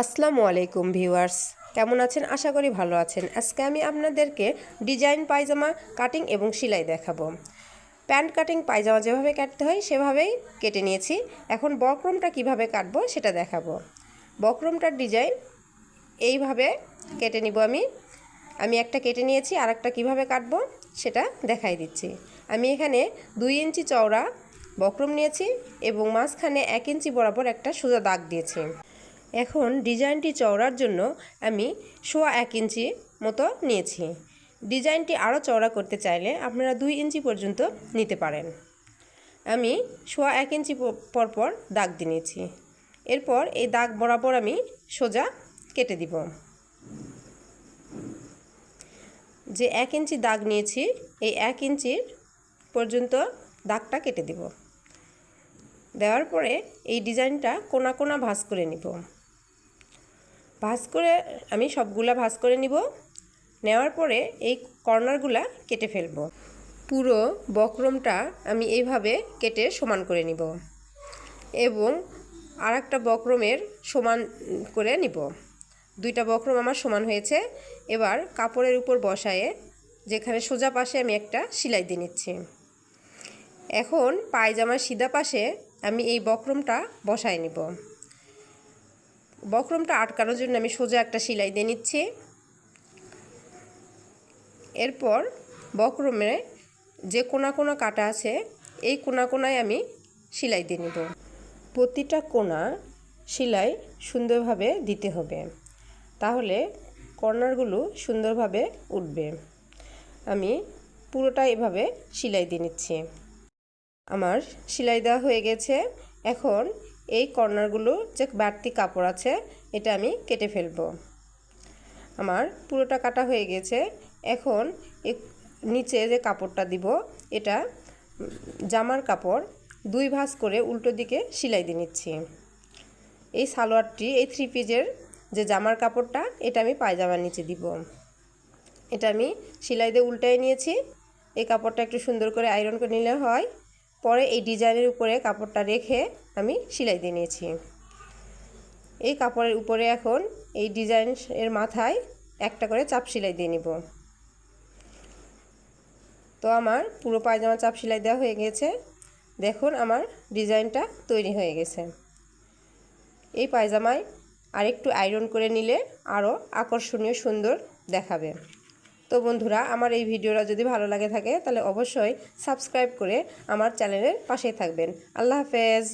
আসসালামু আলাইকুম ভিউয়ার্স। কেমন আছেন? আশা করি ভালো আছেন। আজকে আমি আপনাদেরকে ডিজাইন পায়জামা, কাটিং এবং সেলাই দেখাবো। প্যান্ট, কাটিং, পায়জামা যেভাবে কাটতে হয়, সেভাবেই কেটে নিয়েছি। এখন বক্রমটা কীভাবে কাটবো সেটা দেখাবো। বক্রমটার ডিজাইন এইভাবে কেটে নিব আমি। আমি একটা কেটে নিয়েছি আর একটা কীভাবে কাটবো সেটা দেখাই দিচ্ছি। আমি এখানে দুই ইঞ্চি চওড়া বক্রম নিয়েছি এবং মাঝখানে এক ইঞ্চি বরাবর একটা সোজা দাগ দিয়েছি। এখন ডিজাইনটি চওড়ার জন্য আমি সোয়া এক ইঞ্চি মতো নিয়েছি। ডিজাইনটি আরও চওড়া করতে চাইলে আপনারা দুই ইঞ্চি পর্যন্ত নিতে পারেন। আমি সোয়া এক ইঞ্চি পরপর দাগ দিয়ে নিয়েছি। এরপর এই দাগ বরাবর আমি সোজা কেটে দিব। যে এক ইঞ্চি দাগ নিয়েছি, এই এক ইঞ্চির পর্যন্ত দাগটা কেটে দিব। দেওয়ার পরে এই ডিজাইনটা কোনা কোনা ভাঁজ করে নিব। ভাঁজ করে, আমি সবগুলা ভাঁজ করে নিব। নেওয়ার পরে এই কর্নারগুলা কেটে ফেলব। পুরো বক্রমটা আমি এইভাবে কেটে সমান করে নিব এবং আর একটা বক্রমের সমান করে নিব। দুইটা বক্রম আমার সমান হয়েছে। এবার কাপড়ের উপর বসায়ে, যেখানে সোজা পাশে আমি একটা সেলাই দিয়ে নিচ্ছি। এখন পায়জামার সিধা পাশে আমি এই বক্রমটা বসায় নিব। বক্রমটা আটকানোর জন্য আমি সোজা একটা সেলাই দিয়ে নিচ্ছি। এরপর বক্রমে যে কোনা কোনা কাটা আছে, এই কোনা কোনায় আমি সেলাই দিয়ে নিব। প্রতিটা কোনা সেলাই সুন্দরভাবে দিতে হবে। তাহলে কর্নারগুলো সুন্দরভাবে উঠবে। আমি পুরোটা এভাবে সেলাই দিয়ে নিচ্ছি। আমার সেলাই দেওয়া হয়ে গেছে। এখন এই কর্নারগুলো যে বাড়তি কাপড় আছে, এটা আমি কেটে ফেলব। আমার পুরোটা কাটা হয়ে গেছে। এখন নিচে যে কাপড়টা দিব, এটা জামার কাপড় দুই ভাঁজ করে উল্টো দিকে সেলাই দিয়ে নিচ্ছি। এই সালোয়ারটি, এই থ্রি পিজের যে জামার কাপড়টা, এটা আমি পায়জামার নিচে দিব। এটা আমি সেলাই দিয়ে উল্টায় নিয়েছি। এই কাপড়টা একটু সুন্দর করে আয়রন করে নিলে হয়। পরে এই ডিজাইনের উপরে কাপড়টা রেখে আমি সেলাই দিয়ে নিয়েছি। এই কাপড়ের উপরে এখন এই ডিজাইন এর মাথায় একটা করে চাপ সেলাই দিয়ে নিব। তো আমার পুরো পায়জামা চাপ সেলাই দেওয়া হয়ে গেছে। দেখুন আমার ডিজাইনটা তৈরি হয়ে গেছে। এই পায়জামায় আরেকটু আয়রন করে নিলে আরও আকর্ষণীয় সুন্দর দেখাবে। তো বন্ধুরা, আমার এই ভিডিওটা যদি ভালো লাগে থাকে, তাহলে অবশ্যই সাবস্ক্রাইব করে আমার চ্যানেলের পাশেই থাকবেন। আল্লাহ হাফেজ।